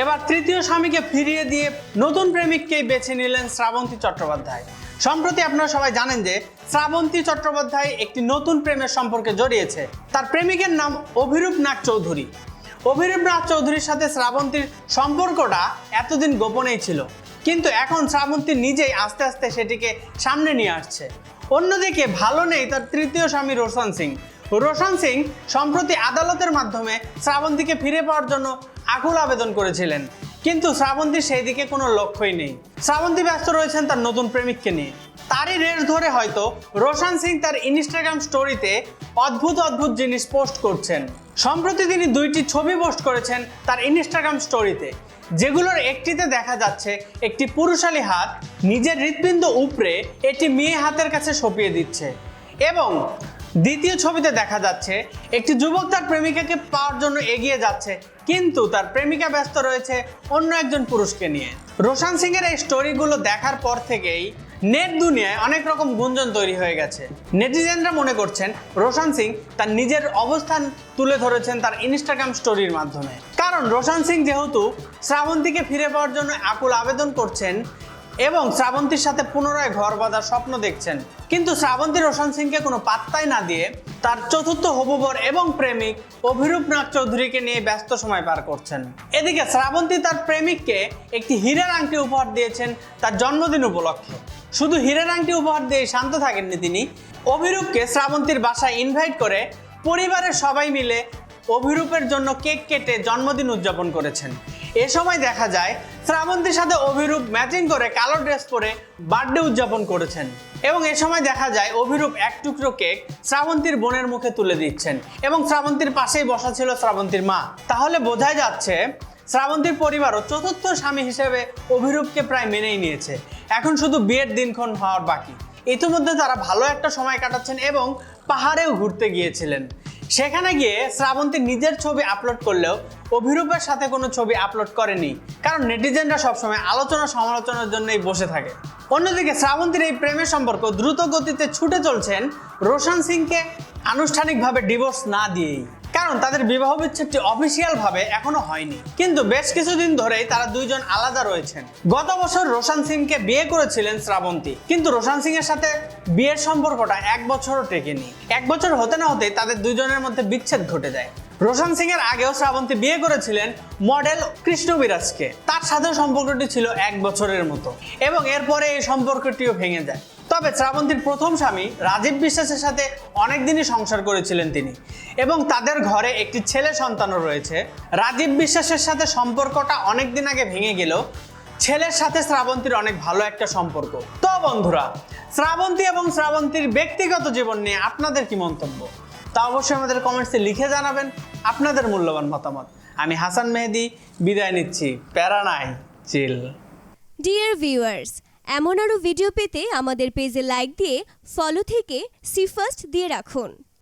এবার তৃতীয় স্বামীকে ফিরিয়ে দিয়ে নতুন প্রেমিককেই বেছে নিলেন শ্রাবন্তী চট্টোপাধ্যায়। সম্প্রতি আপনারা সবাই জানেন যে শ্রাবন্তী চট্টোপাধ্যায় একটি নতুন প্রেমের সম্পর্কে জড়িয়েছে। তার প্রেমিকের নাম অভিরূপ নাগ চৌধুরী। অভিরূপ নাগ চৌধুরীর সাথে শ্রাবন্তীর সম্পর্কটা এতদিন গোপনেই ছিল। কিন্তু এখন শ্রাবন্তী নিজেই আস্তে আস্তে সেটিকে সামনে নিয়ে আসছে। অন্যদিকে ভালো নেই তার তৃতীয় স্বামী রোশন সিং। রোশন সিং সম্প্রতি আদালতের মাধ্যমে শ্রাবন্তীকে ফিরে পাওয়ার জন্য আকুল আবেদন করেছিলেন। কিন্তু শ্রাবন্তীর সেই দিকে কোনো লক্ষ্যই নেই। শ্রাবন্তী ব্যস্ত রয়েছেন তার নতুন প্রেমিককে নিয়ে। তারই রেস ধরে হয়তো রোশন সিং তার ইনস্টাগ্রাম স্টোরিতে অদ্ভুত অদ্ভুত জিনিস পোস্ট করছেন। সম্প্রতি তিনি দুইটি ছবি পোস্ট করেছেন তার ইনস্টাগ্রাম স্টোরিতে যেগুলোর একটিতে দেখা যাচ্ছে একটি পুরুষালী হাত, নিজের হৃৎপিণ্ড উপরে একটি মেয়ে হাতের কাছে সঁপিয়ে দিচ্ছে। এবং দ্বিতীয় ছবিতে দেখা যাচ্ছে, একটি যুবক তার প্রেমিকাকে পাওয়ার জন্য এগিয়ে যাচ্ছে, কিন্তু তার প্রেমিকা ব্যস্ত রয়েছে অন্য একজন পুরুষকে নিয়ে। রোশান সিং এর এই স্টোরিগুলো দেখার পর থেকেই নেট দুনিয়ায় অনেক রকম গুঞ্জন তৈরি হয়ে গেছে। নেটিজেনরা মনে করছেন, রোশান সিং তার নিজের অবস্থান তুলে ধরেছেন তার ইনস্টাগ্রাম স্টোরির মাধ্যমে। কারণ রোশান সিং যেহেতু শ্রাবন্তীকে ফিরে পাওয়ার জন্য আকুল আবেদন করছেন এবং শ্রাবন্তীর সাথে পুনরায় ঘর বাঁধার স্বপ্ন দেখছেন। কিন্তু শ্রাবন্তী রোশন সিংকে কোনো পাত্তাই না দিয়ে তার চতুর্থ হবুবর এবং প্রেমিক অভিরূপ নাগ চৌধুরীকে নিয়ে ব্যস্ত সময় পার করছেন। এদিকে শ্রাবন্তী তার প্রেমিককে একটি হীরের আংটি উপহার দিয়েছেন তার জন্মদিন উপলক্ষে। শুধু হীরের আংটি উপহার দিয়ে শান্ত থাকেননি তিনি। অভিরূপকে শ্রাবন্তীর বাসায় ইনভাইট করে পরিবারের সবাই মিলে অভিরূপের জন্য কেক কেটে জন্মদিন উদযাপন করেছেন। এ সময় দেখা যায় শ্রাবন্তীর সাথে অভিরূপ ম্যাচিং করে কালো ড্রেস পরে বার্থডে উদযাপন করেছেন। এবং এ সময় দেখা যায় অভিরূপ এক টুকরো কেক শ্রাবন্তীর বোনের মুখে তুলে দিচ্ছেন এবং শ্রাবন্তীর পাশেই বসা ছিল শ্রাবন্তীর মা। তাহলে বোঝাই যাচ্ছে শ্রাবন্তীর পরিবারও চতুর্থ স্বামী হিসেবে অভিরূপকে প্রায় মেনেই নিয়েছে। এখন শুধু বিয়ের দিনক্ষণ হওয়ার বাকি। ইতিমধ্যে তারা ভালো একটা সময় কাটাচ্ছেন এবং পাহাড়েও ঘুরতে গিয়েছিলেন। সেখানে গিয়ে শ্রাবন্তী নিজের ছবি আপলোড করলেও অভিরূপের সাথে কোনো ছবি আপলোড করেনি। কারণ নেটিজেনরা সবসময় আলোচনা সমালোচনার জন্যই বসে থাকে। অন্যদিকে শ্রাবন্তীর এই প্রেমের সম্পর্ক দ্রুত গতিতে ছুটে চলছেন রোশন সিংকে আনুষ্ঠানিকভাবে ডিভোর্স না দিয়েই। কারণ তাদের বিবাহ বিচ্ছেদটি অফিসিয়াল ভাবে এখনও হয়নি। কিন্তু বেশ কিছুদিন ধরেই তারা দুইজন আলাদা রয়েছেন। গত বছর রোশন সিংকে বিয়ে করেছিলেন শ্রাবন্তী। কিন্তু রোশন সিং এর সাথে বিয়ের সম্পর্কটা এক বছরও টেকেনি। এক বছর হতে না হতেই তাদের দুইজনের মধ্যে বিচ্ছেদ ঘটে যায়। রোশন সিং এর আগেও শ্রাবন্তী বিয়ে করেছিলেন মডেল কৃষ্ণ বিরাজকে। তার সাথে সম্পর্কটি ছিল এক বছরের মতো। এবং এরপরে এই সম্পর্কটিও ভেঙে যায়। তবে শ্রাবন্তীর প্রথম স্বামী রাজীব বিশ্বাসের সাথে অনেকদিনই সংসার করেছিলেন তিনি। এবং তাদের ঘরে একটি ছেলে সন্তানও রয়েছে। রাজীব বিশ্বাসের সাথে সম্পর্কটা অনেকদিন আগে ভেঙে গেল ছেলের সাথে শ্রাবন্তীর অনেক ভালো একটা সম্পর্ক। তো বন্ধুরা, শ্রাবন্তী এবং শ্রাবন্তীর ব্যক্তিগত জীবন নিয়ে আপনাদের কি মন্তব্য? তা অবশ্যই আমাদের কমেন্টসে লিখে জানাবেন আপনাদের মূল্যবান মতামত। আমি হাসান মেহেদি, বিদায় নিচ্ছি। প্যারা নাই, চিল। ডিয়ার ভিউয়ার্স এমন আরও ভিডিও পেতে আমাদের পেজে লাইক দিয়ে ফলো থেকে সি ফার্স্ট দিয়ে রাখুন।